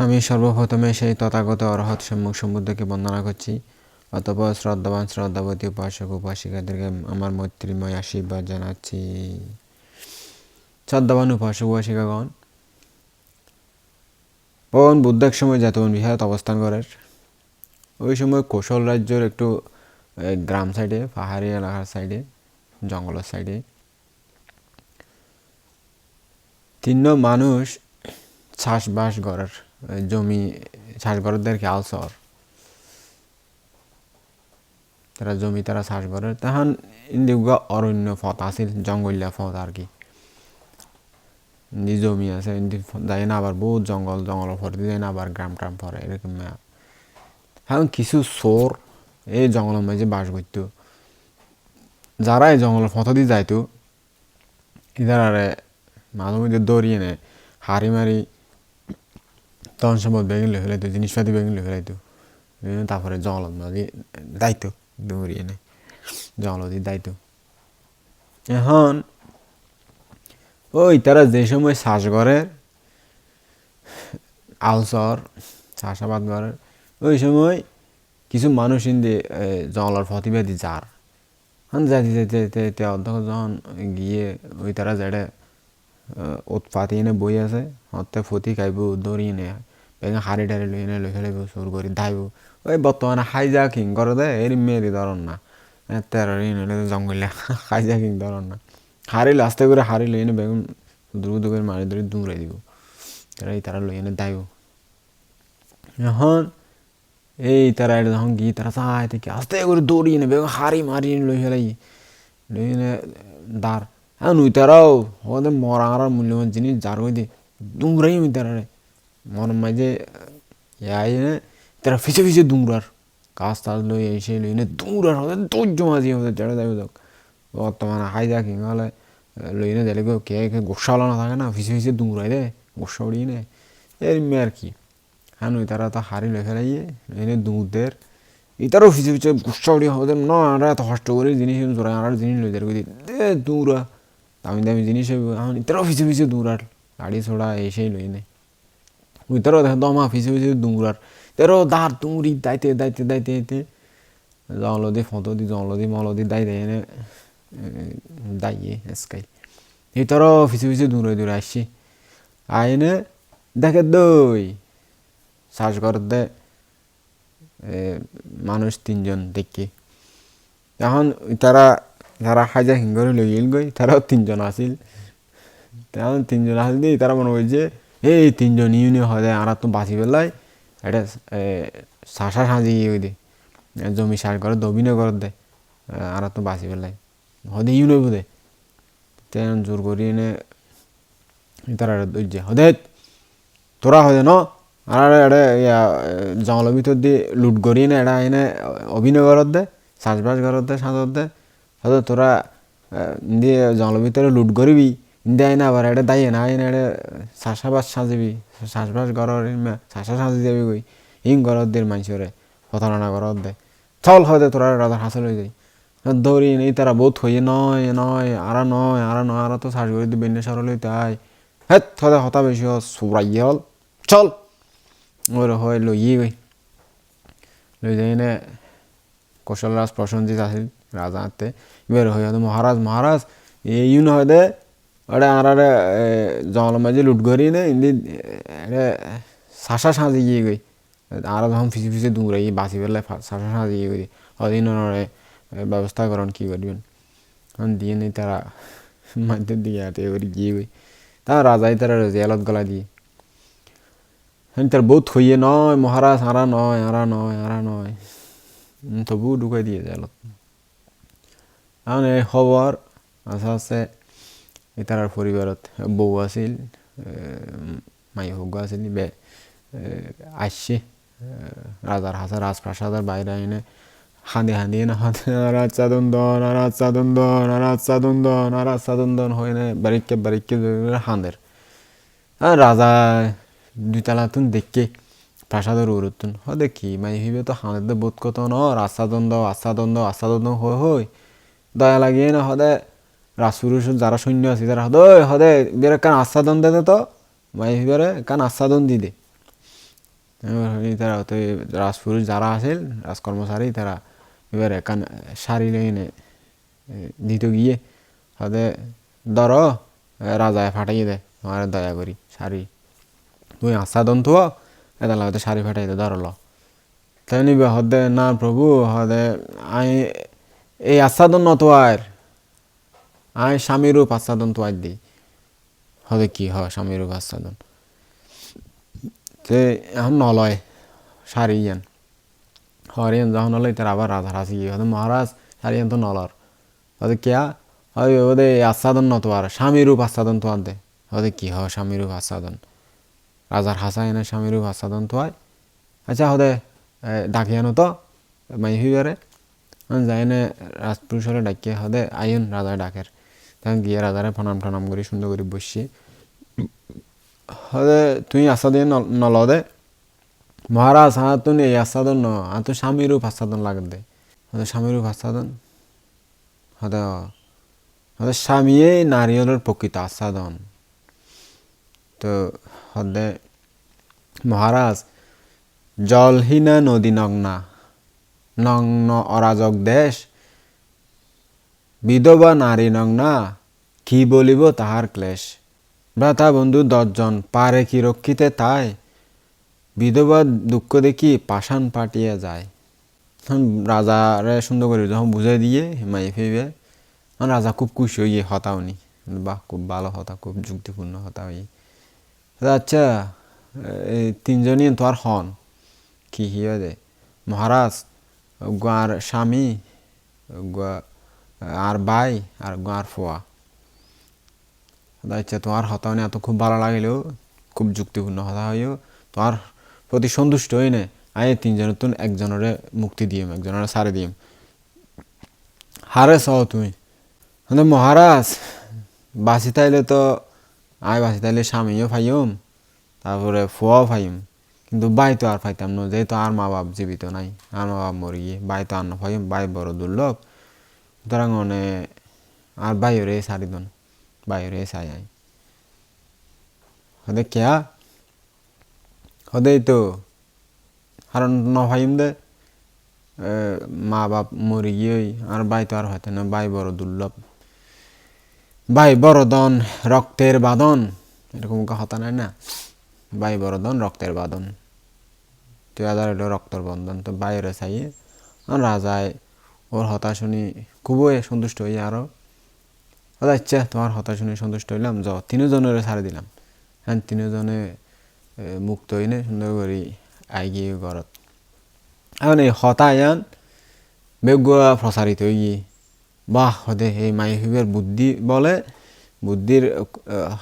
আমি সর্বপ্রথমে সেই তথাগত অরহৎ সম্মুখ সমুদ্রকে বন্দনা করছি। অতপর শ্রদ্ধাবান শ্রদ্ধাবতী উপাসক উপাসিকাদেরকে আমার মৈত্রীময় আশীর্বাদ জানাচ্ছি। শ্রদ্ধাবান উপাসক উপাসিকাগণ ভগবান বুদ্ধ এক সময় জাতবন বিহারত অবস্থান করেন ওই সময় কৌশল রাজ্যের একটু গ্রাম সাইডে, পাহাড়ি এলাকার সাইডে, জঙ্গলের সাইডে তিন মানুষ চাষবাস করার জমি চাষ করারদেরকে আলসর তারা জমি তারা চাষ করে তখন ইন্দিগা অরণ্য পথ আছিল, জঙ্গলিয়া পথ আর কি। জমি আছে যায় না আবার বহুত জঙ্গল জঙ্গলের পরে যায় না আবার গ্রাম ট্রাম পরে এরকম এখন কিছু চোর এই জঙ্গলের মাঝে বাস করত। যারা এই জঙ্গলের পথ দিয়ে যাইতো ইদারে মাঝে মধ্যে দৌড়িয়ে নেয় হাড়ি মারি তখন সম্পদ বেগিন লয়ে ফেলাইতো জিনিসপাতি বেগিন লয়ে ফেলাইতো তারপরে জঙ্গলত মাঝে দায়িত্ব দৌড়িয়ে নেয় জঙ্গলতি দায়িত্ব এখন, ওই তারা যে সময় চাষ করে আলসর চাষাবাদ করে, ওই সময় কিছু মানুষ ইন্দি জঙ্গলের প্রতিবাদী যার। হন যাইতে যাইতে যাইতে অধ্যক্ষ যখন গিয়ে ওই তারা যেটা উৎপাতি এনে বই আছে হতে ফতি খাইব, দৌড়ি এনে হাড়ি টাড়ি লই এনে লই ফেলাইব চুর করি দাইব ওই বর্তমানে হাইজা কিং করে দে এর মেয়েরি ধরন না তেরো এনে জঙ্গলিয়া হাইজা কিং ধরন না হারিল আস্তে করে হারিল এনে বেগুন দ্রুত করে মারি ধরে দৌড়াই দিব তারা এই তারা লই এনে দাইব এখন এই তারা এটা যখন গিয়ে তারা চাই থেকে আস্তে করে দৌড়িয়ে নেবে হারি মারি লই ফেলাই লই এনে দাঁড় হ্যাঁ নুই তারাও ওদের মরা মূল্যবান জিনিস যার ওই দে দুমরাই ওই তারা রে মন মাঝে এনে তারা ফিসে ফিসে দুমরার কাজ টাজ লই এসে লই এনে দুমরার ওদের ধৈর্য মাঝি ওদের যারা যাবে দেখ বর্তমানে হাই কিং হলে লই এনে দিলে কে কে গোসা না থাকে না ফিসে ফিসে দুমরাই দে গোসা উড়িয়ে নে এরমই আর কি হ্যাঁ ওই তারা তো হারি লই ফেলাইয়ে এনে দুধের ইতারও ফিসে ফিসে গুসা উড়িয়ে ওদের না আর এত কষ্ট করে জিনিস জোড়া আর জিনিস লই দেয় দে দূরা দামি দামি জিনিস এখন ইতারও ফিসে ফিসে দূরার গাড়ি ছোড়া এসেই লই নে উইতারও দেখে দমা ফিসে ফিসে দূরার তেরো দাঁড় তুমরি দাইতে দাইতে দাইতে দাইতে জঙ্গল দি ফটো দি জঙ্গল দি মল দি দাই দেয় এনে দাইয়ে এসকাই ইতারও ফিসে ফিসে দূরে দূরে আসছি আইনে দেখে দই শ্বাস করতে মানুষ তিনজন দেখি এখন তারা যারা হাজা হিঙ্গরে লই গেল গই তারাও তিনজন আসিল তখন তিনজন আসিল দিয়ে তারা মনে করছে এই তিনজন ইউনি হয় আর তো বাঁচি পেলাই এটা শাসা সাজি গিয়ে দে জমি সার করে দবিনে করে দে। আর তো বাঁচি পেলাই হদে ইউনি বোধে তেন জোর করি এনে তারা দৈর্য হদে, তোরা হদে ন। আর এটা জঙ্গলের ভিতর দিয়ে লুট করি না এটা এনে অভিনয় করত দে, চাষবাস করত দে, সাঁতর দে। হয়তো তোরা দিয়ে জঙ্গলের ভিতরে লুট করবি। ইন্দে আইনা আবার এটা দাইয়ে না আইনা এটা চাষাবাস সাজিবি চাষবাস করার চাষা সাজি যাবি কই ইং করত দে মানুষরে প্রতারণা করত দে চল হয়তো তোরা রাজার হাসল হয়ে যাই দৌড়ি নেই তারা বহুত হইয়ে নয় নয় আর নয় আর নয় আর তো চাষ করে দিবে সরল তাই হেত হতে হতা বেশি সুরাই হল চল ওর হয় লইয়ে গই লই যাই নে কৌশল রাজ প্রসঞ্জিত আছিল রাজা হাতে এবার হয়ে মহারাজ মহারাজ এই ইউন হয় দে ওটা আর জঙ্গল মাঝে লুট করি নে ইন্দি শাসা সাজি গিয়ে গই আর যখন ফিসে ফিসে দূরাই বাঁচি পেলে শাসা সাজি গিয়ে গই হদিন ব্যবস্থা করেন কী করবেন দিয়ে নেই তারা মাঝের দিকে হাতে এবার গিয়ে গই তা রাজাই তারা জেলত গলা দিয়ে তার বহুত হইয়ে নয় মহারাজ আরা নয় আরা নয় আরা নয় তবু ঢুকাই দিয়ে যায় এখন এই খবর আছে আছে তার পরিবারত বউ আছিল মাই হগ আছিল, বে আসছে রাজার হাসা রাজপ্রাসাদের বাইরে এনে হাঁদি হাঁদি না নারাজ চাদন্দন নারাজ চাদন্দন নারাজ চাদন্দন নারাজ চাদন্দন হয়ে বারিককে বারিককে হাঁদের। আর রাজা দুইতলা তুন দেখকে প্রাসাদের উরুতুন হ দেখি, মাই হিবে তো হাঁদের বোধ কত ন আচ্ছাদন্দ আচ্ছাদন্দ আচ্ছাদন্দ হই হই, দয়া লাগিয়ে না হদে রাজপুরুষ যারা সৈন্য আছে তারা হদে হদে বেরে কান আস্বাদন দে তো। মাই হিবারে কান আচ্ছাদন দি দে। তারা, তো রাজপুরুষ যারা আছিল রাজকর্মচারী, তারা এবার একান শাড়ি লেগে দিত গিয়ে, হদে, ধর রাজায় ফাটাইয়ে দে আমার দয়া করি শাড়ি তুই আস্বাদন তো এটা লাগতে শাড়ি ফাটাই দে ধরল তাই নিবে, হদে, না প্রভু, হদে, আই, এই আস্বাদন নত আর। আই স্বামীর রূপ আস্বাদন তো দিই। হদে কি? হয় স্বামীর রূপ আস্বাদন তে এখন নলয় ইয়ান হরিয়ান যখন হলো তার আবার রাজা রাজি হদে মহারাজ শাড়িয়ান তো নলর। হদে কিয়া? হয় ওদে আস্বাদন নত আর স্বামীর রূপ আস্বাদন তো আর দে। হদে কি? হয় স্বামীর রূপ আস্বাদন রাজার হাসা এনে স্বামীর রূপ আস্বাদন তো হয় আচ্ছা হদে ডাকিয়ানো তো মাই হইবারে যাই এনে রাজপুরুষরে ডাকিয়ে হদে আইন রাজা ডাকের। তখন গিয়ে রাজারে প্রণাম টনাম করি, সুন্দর করে বসছি হদে তুই আস্বাদন নল দে মহারাজ হ্যাঁ তুই এই আস্বাদন ন আর তো স্বামীর রূপ আস্বাদন লাগে দে হদে স্বামীর রূপ আস্বাদন হদে হদে স্বামীয়ে নারিয়লের প্রকৃত আস্বাদন তো হদে মহারাজ, জলহীনা নদী নগ্না, নগ্ন অরাজক দেশ বিধবা নারী নং না, কি বলিব তাহার ক্লেশ? ভ্রাতা বন্ধু দশজন, পারে কি রক্ষিতে তাই? বিধবা দুঃখ দেখি পাষাণ পাটিয়ে যায়। রাজারে সুন্দর করে যখন বুঝাই দিয়ে মাই ফেবে রাজা খুব খুশি হইয়ে হতাওনি বাহ, খুব ভালো হতা, খুব যুক্তিপূর্ণ হতা হই আচ্ছা এই তিনজনই তো আর হন। কি হিয়ে দে মহারাজ গাঁর স্বামী আর বাই, আর গাঁর ফোয়া। আচ্ছা তোমার হতাওনি এত খুব ভালো লাগিলেও খুব যুক্তিপূর্ণ হতা হইও। তোমার প্রতি সন্তুষ্ট হই নে আয় তিনজনের তো একজনের মুক্তি দিম, একজনের সারে দিম। হারে সহ তুমি। হ্যাঁ মহারাজ, বাঁচি তাইলে তো আয় বাঁচি তাইলে স্বামীও ফাইম তারপরে ফুয়াও ফাইম কিন্তু বাই তো আর ফাইতাম না, যেহেতু আর মা বাপ জীবিত নাই, আর মা বাপ মরে গিয়ে বাই তো আর না ফাইম বাই বড় দুর্লভ। সুতরাং মানে আর বাইরে সারি দন বাইরে সাই আই হদে কেয়া হদেই তো আর নভাইম দে মা বাপ মরে গিয়ে আর বাই তো আর হয়তো না বাই বড় দুর্লভ বাই বড়দন রক্তের বাদন এরকম কথা নাই না বাই বড়দন রক্তের বাদন তুই আদার রক্তর বন্ধন তো বাইরে চাইয়ে রাজায় ওর হতা শুনি খুবই সন্তুষ্ট হই আরও আচ্ছা তোমার হতা শুনি সন্তুষ্ট হইলাম য তিনজনের ছাড়ে দিলাম। হ্যাঁ তিনজনে মুক্ত হইনে সুন্দর করে আই গিয়ে ঘরত। এখন এই হতায়ান বেগুয়া প্রসারিত হয়ে গিয়ে বাহ, হদে, এই মাই বুদ্ধি বলে, বুদ্ধির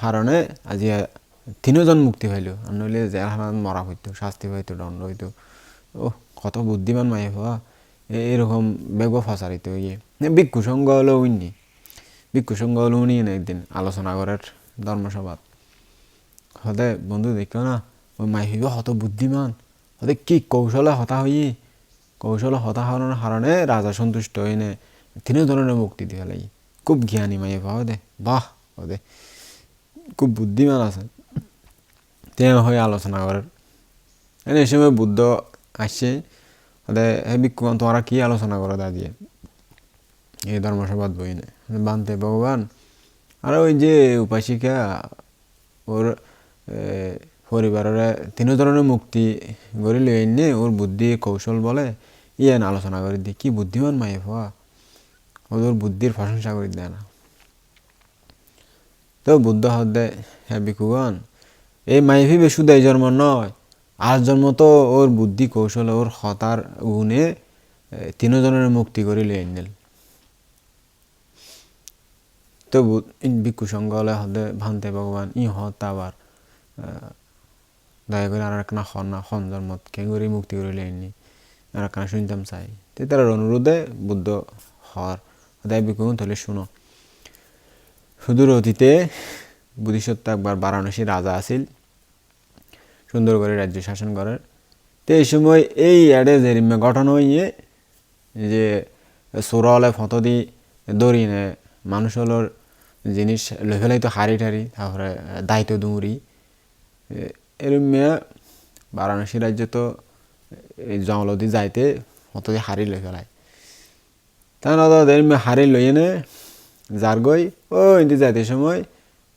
কারণে আজি তিনজন মুক্তি পাইল। আর নইলে জেল হারান মরা হইতো, শাস্তি পাইতো, দণ্ড হইতো। ও কত বুদ্ধিমান মাই হওয়া এরকম বেগ ফসারিত হয়ে ভিক্ষু সঙ্গ হলো উনি ভিক্ষু সঙ্গ হলো উনি একদিন আলোচনা করার ধর্মসভাত। হদে, বন্ধু দেখো না, ওই মাই হইব হত বুদ্ধিমান। হদে কি কৌশলে হতা হই কৌশলে হতা হওয়ার কারণে রাজা সন্তুষ্ট হইনে তিনও ধরনের মুক্তি দিয়ে লাগি খুব জ্ঞানী মাই পাও দে বাহ দে খুব বুদ্ধিমান আছে তেওঁ হয়ে আলোচনা করার। এই সময় বুদ্ধ আসছে। ওদের হে বিক্ষুমান তোমরা কি আলোচনা করো দাদিয়ে এই ধর্মসভাত বই নে বানতে ভগবান আর ওই যে উপাসিকা ওর পরিবারের তিন ধরনের মুক্তি গড়ি লই নে ওর বুদ্ধি কৌশল বলে ইয়ান আলোচনা করে দি কি বুদ্ধিমান মায়ে হওয়া ওদের বুদ্ধির প্রশংসা করে দেয় না তো বুদ্ধ হদে হ্যাঁ বিকুগণ এই মাইফি বেশু দেয় জন্ম নয় আর জন্ম তো ওর বুদ্ধি কৌশল, ওর হতার গুণে তিনজনের মুক্তি করে লিয়ে নিল তো ভিক্ষু সঙ্গ হলে হদে ভান্তে ভগবান, ই হত আবার দয়া করে আর একটা খন না খন জন্মত কে করে মুক্তি করে লিয়ে নি আর একটা শুনতাম চাই। তো তার অনুরোধে বুদ্ধ হর হদায় ভিক্ষু তাহলে শুনো। সুদূর অতীতে বুদ্ধিসত্ত্ব একবার বারাণসী রাজা আছিল। সুন্দর করে রাজ্য শাসন করার। তো এই সময় এই অ্যাডে জেরিমে গঠন হইয়ে যে সুরলে ফটো দি দড়ি নে মানুষ হলোর জিনিস লই তো হারি টারি তারপরে দায়িত্ব দৌড়ি এরম বারাণসী রাজ্য তো এই জঙ্গলদি যাইতে অত হারি লই ফেলায় তা না ওদের হারি লই এনে যার গই, ও ইন্দি যাইতে সময়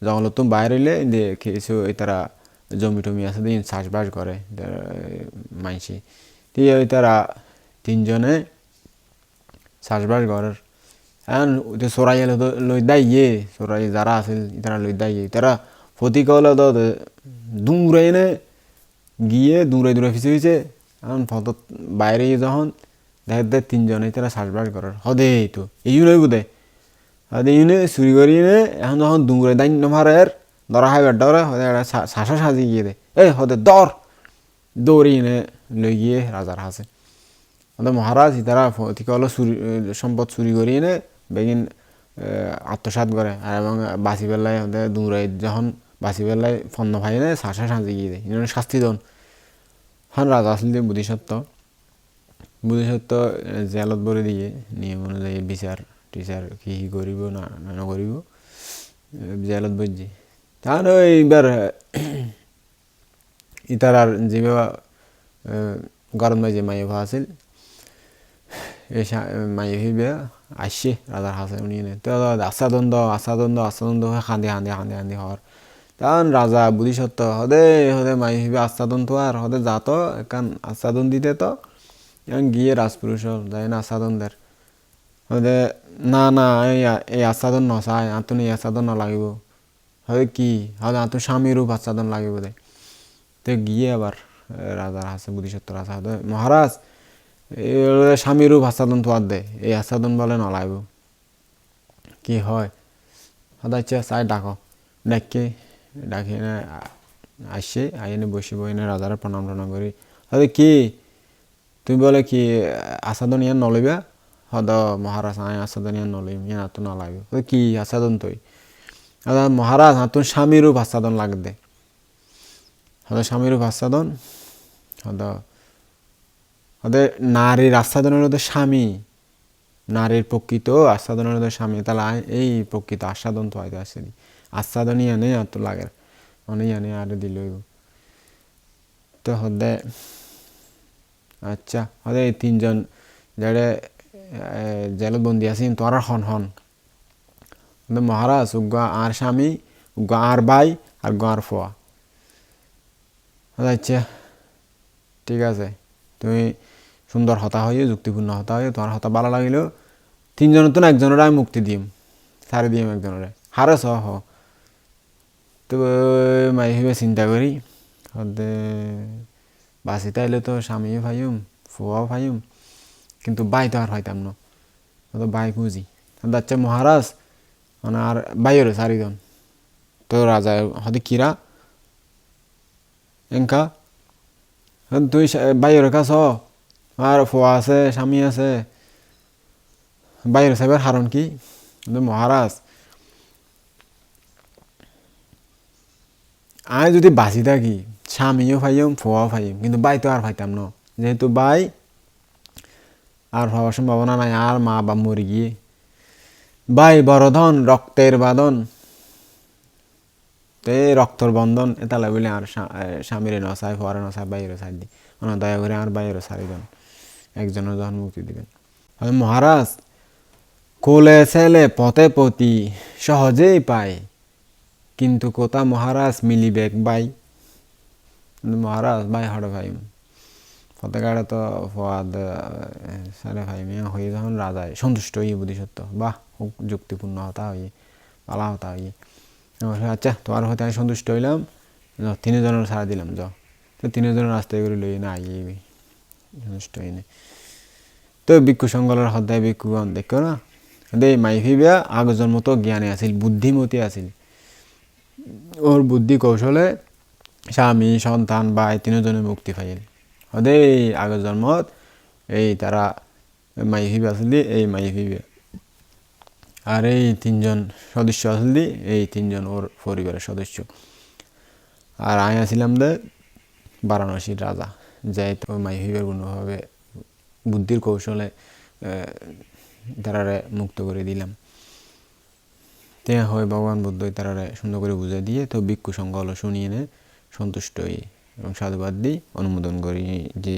জঙ্গল তো বাইরে ইন্দি কিছু তারা জমি টমি আছে, দিন চাষবাস করে মাইসি দিয়ে ওই তারা তিনজনে চাষবাস করার এখন যে চোরাই লই দাই ইয়ে চোরাই যারা আছিল তারা লই দাই তারা ফতিকল তো দূরে এনে গিয়ে দূরে দূরে ফিসে ফিসে এখন ফটো বাইরে যখন দেখে দেয় তিনজনে তারা চাষবাস করার হদে তো এই নই বোধে। হদে ইউনে চুরি করি এনে এখন যখন দূরে দাই নমারের ধরা হয় বেডরে হদে একটা শাসা সাজি গিয়ে দে এই হদে দর দৌড়ি এনে লই গিয়ে রাজার হাসে হদে মহারাজ ইতারা ফতিকল চুরি সম্পদ চুরি করি এনে বেগিন আত্মসাত করে আর এবং বাঁচি পেলায় ওদের দূরে যখন বাঁচি পেলায় ফন্ন ভাই এনে শাসা সাঁচি গিয়ে দেয় ইনার শাস্তি দন হন রাজা আসলে বুদ্ধিসত্ত্ব বুদ্ধিসত্ত্ব জেলত ভরে দিয়ে নিয়ম অনুযায়ী বিচার টিচার কি কি করিব না নকরিব জেলত বুঝছি তাহলে এইবার ইতার আর যেভাবে গরম যে মাইভা আছিল এই মাইভি আসছে, রাজার হাসে উনি তো আশাদ্বন্দ্ব আশাদ্বন্দ্ব আশাদ্বন্দ্ব হয়ে কাঁদে কাঁদে কাঁদে কাঁদে হওয়ার। তখন রাজা বুদ্ধিসত্ত্ব, হদে হদে মাই হিবে আস্থাদন তো আর হদে তো একান আস্থাদন দিতে তো, এখন গিয়ে রাজপুরুষ যাই না আস্থাদনদের হদে, না না, এই আস্থাদন নচাই আতুন এই আস্থাদন নালাগিব। হদে কি হদে আতুন স্বামীর রূপ আস্থাদন লাগিব দে তো গিয়ে আবার রাজার হাসে বুদ্ধিসত্ত্ব রাজা হদে মহারাজ স্বামীর রূপ আস্থাদন তো আর দে, এই আস্থাদন বলে নলাগিব। কি হয়? হদে আচ্ছা চাই ডাকো, ডাকে, ডাকি এনে আসছে আইনে বসিব এনে রাজার প্রণাম টনাম করি হয়তো কি, তুমি বলে কি আসাদন ইয়ান নলইবা হদ মহারাজ আয় আসাদন ইয়ান নলইম ইয়ান আতো নলাইব কি আসাদন তুই? মহারাজ হাতুন স্বামীরূপ আসাদন লাগদে হদ স্বামীরূপ আসাদন হদ হদে নারীর আস্বাদনের হতে স্বামী। নারীর প্রকৃত আস্বাদনের হতে স্বামী। তাহলে এই প্রকৃত আস্বাদন তো হয়তো আসেনি। আস্বাদন ইয়ানে আতো লাগে। অনেক ইয়ানে আর দিল তো হদে আচ্ছা হদে এই তিনজন যারা জেলত বন্দি আছেন, তোর হন হন। মহারাজ উগা আর স্বামী উগা আর ভাই আর গাঁর ফোয়া আচ্ছা ঠিক আছে। তুমি সুন্দর হতা হয়ে, যুক্তিপূর্ণ হতা হয়ে, তোমার হতা ভালো লাগিলেও তিনজনের তো না একজনের আমি মুক্তি দিম, সারি দিম একজনের হারে সহ হ। তো, মাই চিন্তা করি, হতে বাসি তাইলে তো স্বামীও ফাইম ফুয়াও ফাইম কিন্তু বাই তো আর ফাইতাম না বাই খুঁজি আচ্ছা মহারাজ মানে আর বাইরে চারিজন তো রাজা হতে কিরা এঙ্কা তুই বাইরে কাছ আর ফোয়া আছে, স্বামী আছে। বাইরে সাহেবের হারণ কি? মহারাজ, আমি যদি বাঁচি থাকি, স্বামীও ফাইম, ফোয়াও ফাইম, কিন্তু বাই তো আর ফাইতাম ন। যেহেতু বাই, আর হওয়ার সম্ভাবনা নাই, আর মা বা মরে গিয়ে। বাই বড়ধন রক্তের বাদন তে রক্তর বন্ধন, এটা বলে আর স্বামীরে নসাই ফোয়ারে নসাই বাইরে সাই দি। ওনার দয়া করে আর বাইরে সারিজন একজনের যখন মুক্তি দিবেন। মহারাজ, কোলে ছেলে পথে পতি সহজেই পায়। কিন্তু কোথা মহারাজ মিলিবেক বাই। মহারাজ বাই হড় ভাই। ফতেকাড়ে তো ফোয়াদ সারে ভাই মিয়া হয়ে যখন রাজায় সন্তুষ্ট হয়ে বুদ্ধিসত্ত্ব বাহ যুক্তিপূর্ণ হতা হয়ে পালা হতা হয়ে আচ্ছা তোমার হতে আমি সন্তুষ্ট হইলাম। তিনজনের সারা দিলাম য তো তিনজনের রাস্তায় করে লই না, আইয়ে সন্তুষ্ট হইনি তো ভিক্ষু সংগলের সদায় ভিক্ষুগণ দেখো না? দে মাইফিবিয়া আগজন মতো জ্ঞানী আছিল, বুদ্ধিমতী আছিল। ওর বুদ্ধি কৌশলে স্বামী, সন্তান বা তিনজনে মুক্তি পাইল। হদে আগের জন্মত এই তারা মাই হিবে আসলি এই মাই হিবে আর এই তিনজন সদস্য আসলি এই তিনজন ওর পরিবারের সদস্য আর আমি আসিলাম দে বারাণসীর রাজা যাই তো মাই হিবের কোনোভাবে বুদ্ধির কৌশলে তারারে মুক্ত করে দিলাম তে হয় ভগবান বুদ্ধ তারারে সুন্দর করে বুঝে দিয়ে তো ভিক্ষু সংঘ হলো শুনিয়ে নে সন্তুষ্ট হয়ে এবং সাধুবাদ দিই অনুমোদন করি যে